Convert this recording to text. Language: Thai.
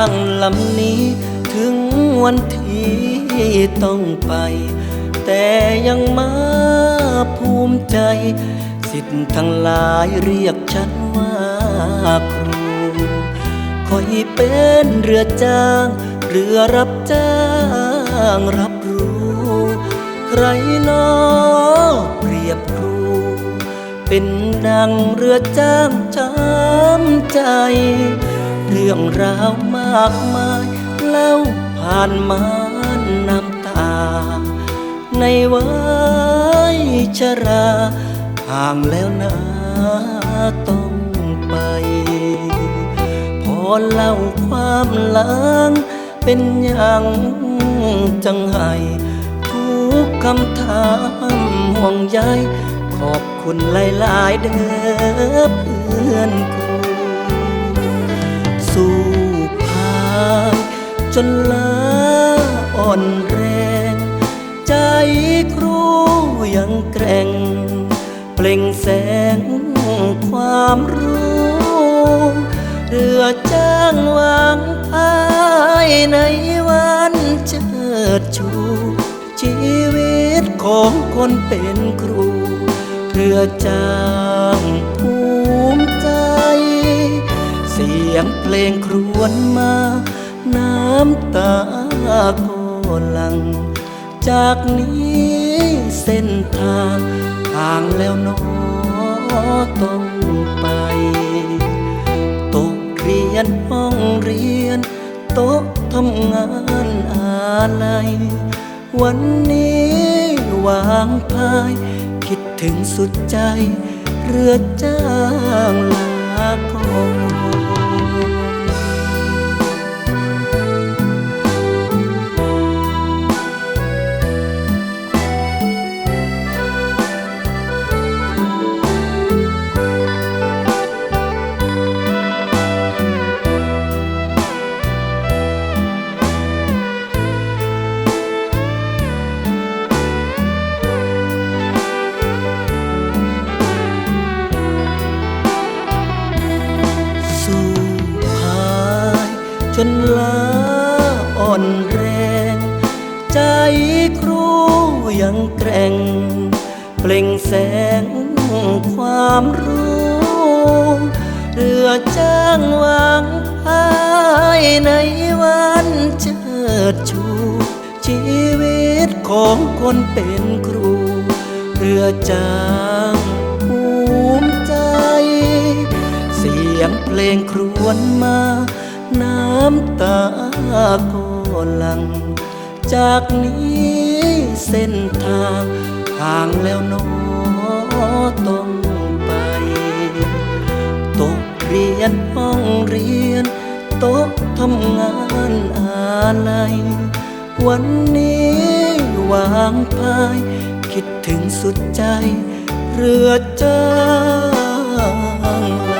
างลำนี้ ถึงวันที่ต้องไป แต่ยังมาภูมิใจ สิทธิ์ทั้งหลายเรียกฉันว่าครูคอยเป็นเรือจ้าง เรือรับจ้างรับรู้ ใครนอเปรียบครู เป็นดังเรือจ้างช้ำใจ เรื่องราวมากมายเล่าผ่านมาน้ำตา ในวัยชราห่างแล้วนะต้องไป พอเล่าความหลังเป็นอย่างจังไห้ทุกคำถามห่วงใยขอบคุณหลาย ๆ เด้อเพื่อนครู สู้พายจนลาอ่อนแรง ใจครูยังแกร่ง เปล่งแสงความรู้เรือจ้างวางภายในวันเชิดชู ชีวิตของคนเป็นครู เรือจ้าง ยงเพลงครวญมา น้ำตาก็หลัง จากนี้เส้นทางห่างแล้วหนอต้องไป ตกเรียนห้องเรียน โต๊ะทำงานอะไร วันนี้วางพาย คิดถึงสุดใจ เรือจ้างลาก่อน นลาอ่อนแรง ใจครูยังแกร่ง เปล่งแสงความรู้เรือจ้างวางภายในวันเชิดชู ชีวิตของคนเป็นครู เรือจ้างภูมิใจ เสียงเพลงครวญมา น้ำตาก็หลัง จากนี้เส้นทางห่างแล้วหนอต้องไปตกเรียนห้องเรียนโต๊ะทำงานอะไรวันนี้วางพาย คิดถึงสุดใจ เรือจ้างลา